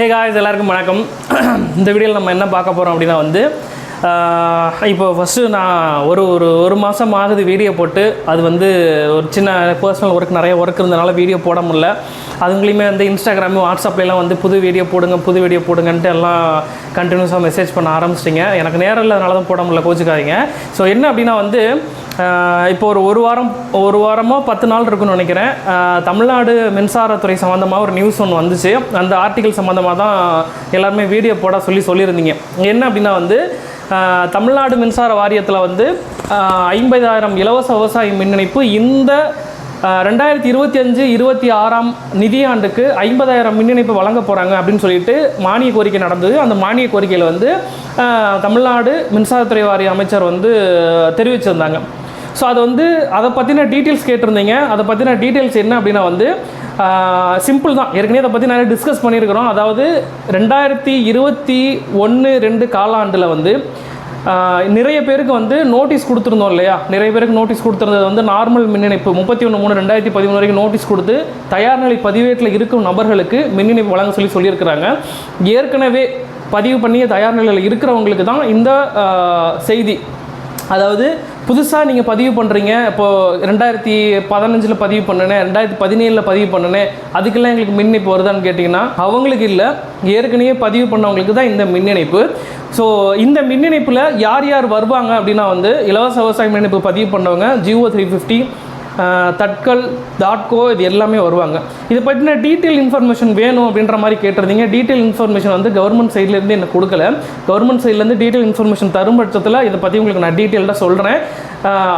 Hey guys எல்லாருக்கும் வணக்கம். இந்த வீடியோவில் நம்ம என்ன பார்க்க போகிறோம் அப்படின்னா வந்து இப்போ ஃபஸ்ட்டு நான் ஒரு ஒரு ஒரு மாதம் ஆகுது வீடியோ போட்டு. அது வந்து ஒரு சின்ன பர்சனல் ஒர்க் நிறைய ஒர்க் இருந்தனால வீடியோ போட முடியல. அதுங்களையுமே வந்து இன்ஸ்டாகிராமு வாட்ஸ்அப்லாம் வந்து புது வீடியோ போடுங்க புது வீடியோ போடுங்கன்ட்டு எல்லாம் கண்டினியூஸாக மெசேஜ் பண்ண ஆரம்பிச்சிட்டிங்க. எனக்கு நேரம் இல்லாதனால தான் போட முடியல கோச்சுக்காதீங்க. ஸோ என்ன அப்படின்னா வந்து இப்போ ஒரு ஒரு வாரம் ஒரு வாரமாக பத்து நாள் இருக்குன்னு நினைக்கிறேன். தமிழ்நாடு மின்சாரத்துறை சம்மந்தமாக ஒரு நியூஸ் ஒன்று வந்துச்சு. அந்த ஆர்டிகல் சம்மந்தமாக தான் எல்லாருமே வீடியோ போட சொல்லி சொல்லியிருந்தீங்க. என்ன அப்படின்னா வந்து தமிழ்நாடு மின்சார வாரியத்தில் வந்து ஐம்பதாயிரம் இலவச விவசாய மின் இணைப்பு இந்த ரெண்டாயிரத்தி இருபத்தி அஞ்சு இருபத்தி ஆறாம் நிதியாண்டுக்கு ஐம்பதாயிரம் மின் இணைப்பு வழங்க போகிறாங்க அப்படின்னு சொல்லிட்டு மானிய கோரிக்கை நடந்தது. அந்த மானிய கோரிக்கையில் வந்து தமிழ்நாடு மின்சாரத்துறை வாரிய அமைச்சர் வந்து தெரிவிச்சிருந்தாங்க. ஸோ அது வந்து அதை பற்றின டீட்டெயில்ஸ் கேட்டிருந்தீங்க. அதை பற்றின டீட்டெயில்ஸ் என்ன அப்படின்னா வந்து சிம்பிள் தான். ஏற்கனவே அதை பற்றி நிறைய டிஸ்கஸ் பண்ணியிருக்கிறோம். அதாவது ரெண்டாயிரத்தி இருபத்தி ஒன்று ரெண்டு காலாண்டில் வந்து நிறைய பேருக்கு வந்து நோட்டீஸ் கொடுத்துருந்தோம் இல்லையா? நிறைய பேருக்கு நோட்டீஸ் கொடுத்துருந்தது வந்து நார்மல் மின் இணைப்பு முப்பத்தி ஒன்று மூணு ரெண்டாயிரத்தி பதிமூணு வரைக்கும் நோட்டீஸ் கொடுத்து தயார் நிலை பதிவேட்டில் இருக்கும் நபர்களுக்கு மின் இணைப்பு வழங்க சொல்லி சொல்லியிருக்கிறாங்க. ஏற்கனவே பதிவு பண்ணி தயார் நிலையில் இருக்கிறவங்களுக்கு தான் இந்த செய்தி. அதாவது புதுசாக நீங்கள் பதிவு பண்ணுறீங்க இப்போது ரெண்டாயிரத்தி பதினஞ்சில் பதிவு பண்ணினேன் ரெண்டாயிரத்தி பதினேழில் பதிவு பண்ணினேன் அதுக்கெல்லாம் எங்களுக்கு மின் இணைப்பு வருதான்னு கேட்டிங்கன்னா அவங்களுக்கு இல்லை. ஏற்கனவே பதிவு பண்ணவங்களுக்கு தான் இந்த மின் இணைப்பு. ஸோ இந்த மின் இணைப்பில் யார் யார் வருவாங்க அப்படின்னா வந்து இலவச விவசாய மின் இணைப்பு பதிவு பண்ணவங்க ஜியோ த்ரீ ஃபிஃப்டி தட்கல் தாட்கோ இது எல்லாமே வருவாங்க. இதை பற்றின டீட்டெயில் இன்ஃபர்மேஷன் வேணும் அப்படின்ற மாதிரி கேட்டிருந்தீங்க. டீட்டெயில் இன்ஃபர்மேஷன் வந்து கவர்மெண்ட் சைட்லேருந்து எனக்கு கொடுக்கல. கவர்மெண்ட் சைட்லேருந்து டீட்டெயில் இன்ஃபர்மேஷன் தரும் பட்சத்தில் இதை பற்றி உங்களுக்கு நான் டீட்டெயில்டாக சொல்கிறேன்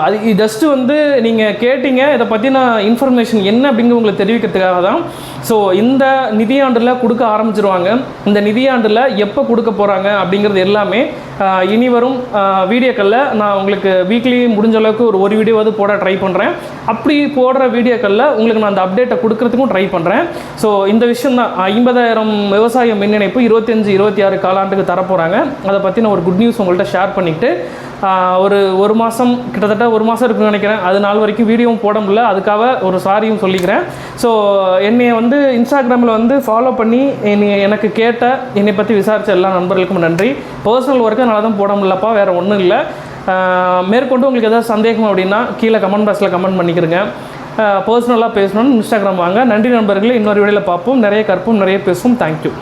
அது ஜஸ்ட்டு வந்து நீங்கள் கேட்டீங்க. இதை பற்றின இன்ஃபர்மேஷன் என்ன அப்படிங்கிற உங்களுக்கு தெரிவிக்கிறதுக்காக தான். ஸோ இந்த நிதியாண்டில் கொடுக்க ஆரம்பிச்சிருவாங்க. இந்த நிதியாண்டில் எப்போ கொடுக்க போகிறாங்க அப்படிங்கிறது எல்லாமே இனி வரும் வீடியோக்களில் நான் உங்களுக்கு வீக்லி முடிஞ்ச அளவுக்கு ஒரு ஒரு வீடியோவாவது போட ட்ரை பண்ணுறேன் அப்படி போடுற வீடியோக்களில் உங்களுக்கு நான் அந்த அப்டேட்டை கொடுக்கறதுக்கும் ட்ரை பண்ணுறேன் ஸோ இந்த விஷயம் தான் ஐம்பதாயிரம் விவசாய மின் இணைப்பு இருபத்தஞ்சு இருபத்தி ஆறு காலாண்டுக்கு தரப்போகிறாங்க அதை பற்றி நான் ஒரு குட் நியூஸ் உங்கள்கிட்ட ஷேர் பண்ணிவிட்டு ஒரு ஒரு மாதம் கிட்டத்தட்ட ஒரு மாதம் இருக்குன்னு நினைக்கிறேன். அது நாள் வரைக்கும் வீடியோவும் போட முடியல. அதுக்காக ஒரு சாரியும் சொல்லிக்கிறேன். ஸோ என்னை வந்து இன்ஸ்டாகிராமில் வந்து ஃபாலோ பண்ணி என்னை எனக்கு கேட்ட என்னை பற்றி விசாரித்த எல்லா நண்பர்களுக்கும் நன்றி. பர்சனல் ஒர்க்கை நல்லா தான் போட முடியலப்பா. வேறு ஒன்றும் இல்லை. மேற்கொண்டு உங்களுக்கு ஏதாவது சந்தேகம் அப்படின்னா கீழே கமெண்ட் பாக்ஸில் கமெண்ட் பண்ணிக்கிறங்க. பர்சனலாக பேசணும்னு இன்ஸ்டாகிராம் வாங்க. நன்றி நண்பர்களே இன்னொரு வீடியோவில் பார்ப்போம். நிறைய கற்போம் நிறைய பேசுவோம். தேங்க்யூ